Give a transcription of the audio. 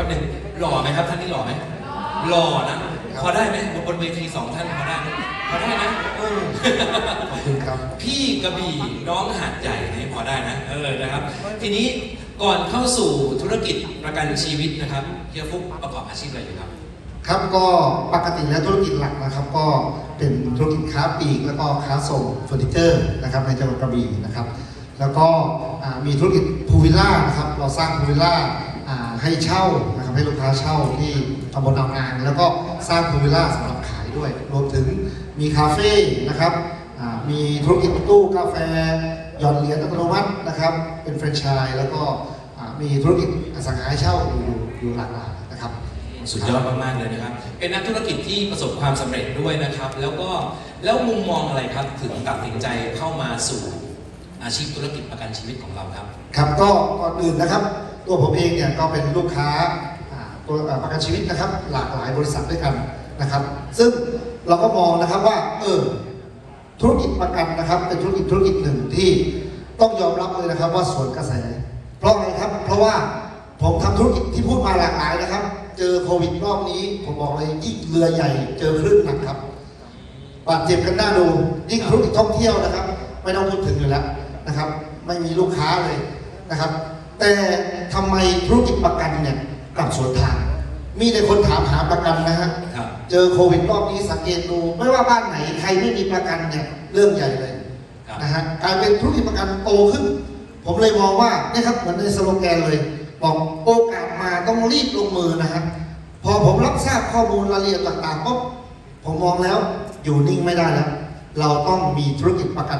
ป๊บหนึงหล่อไหมครับท่านนี้หล่อไหมหล่อนะพอได้ไหมบนเวทีสองท่านพอได้ไหมพอได้นะเออ ขอบคุณครับ พี่กระบี่น้องหาดใหญ่นี่พอได้นะเออนะครับ ทีนี้ก่อนเข้าสู่ธุรกิจประกันชีวิตนะครับเฮียฟุกประกอบอาชีพอะไรอยู่ครับ ครับก็ปกติแล้วธุรกิจหลักนะครับ ก็เป็นธุรกิจค้าปลีกแล้วก็ค้าส่งเฟอร์นิเจอร์นะครับในจังหวัดกระบี่นะครับ แล้วก็อ่ามีธุรกิจพูวิลล่านะครับเราสร้างพูวิลล่าอ่า ให้เช่านะครับให้ลูกค้าเช่าที่ตำบลอ่าวนาง แล้วก็สร้างพูวิลล่าสำหรับขายด้วย รวมถึงมีคาเฟ่นะครับอ่ามีธุรกิจตู้กาแฟหย่อนเหรียญอัตโนมัตินะครับ เป็นแฟรนไชส์แล้วก็อ่ามีธุรกิจอสังหาให้เช่าอยู่อยู่หลากหลายนะครับสุดยอดมากๆเลยนะครับ เป็นนักธุรกิจที่ประสบความสำเร็จด้วยนะครับ แล้วก็แล้วมุมมองอะไรครับถึงตัดสินใจเข้ามาสู่อาชีพธุรกิจประกันชีวิตของเราครับ ครับก็ก่อนอื่นนะครับ ตัวผมเองเนี่ยก็เป็นลูกค้าตัวประกันชีวิตนะครับ หลากหลายบริษัทด้วยกันนะครับ ซึ่งเราก็มองนะครับว่าเออธุรกิจประกันนะครับ เป็นธุรกิจธุรกิจหนึ่งที่ต้องยอมรับเลยนะครับว่าสวนกระแส เพราะอะไรครับ เพราะว่าผมทำธุรกิจที่พูดมาหลากหลายนะครับ เจอโควิดรอบนี้ ผมบอกเลยยิ่งเรือใหญ่ เจอคลื่นหนักครับบาดเจ็บกันหน้าดูยิ่งธุรกิจท่องเที่ยวนะครับ ไม่ต้องพูดถึงอยู่แล้วนะครับ ไม่มีลูกค้าเลยนะครับ แต่ทำไมธุรกิจประกันเนี่ยกลับสวนทาง มีแต่คนถามหาประกันนะฮะครับเจอโควิดรอบนี้สังเกตดู ไม่ว่าบ้านไหนใครไม่มีประกันเนี่ยเรื่องใหญ่เลยครับนะฮะกลายเป็นธุรกิจประกันโตขึ้น ผมเลยมองว่าเนี่ยครับเหมือนในสโลแกนเลย บอกโอกาสมาต้องรีบลงมือนะฮะพอผมรับทราบข้อมูลรายละเอียดต่างๆปุ๊บผมมองแล้วอยู่นิ่งไม่ได้แล้ว เราต้องมีธุรกิจประกัน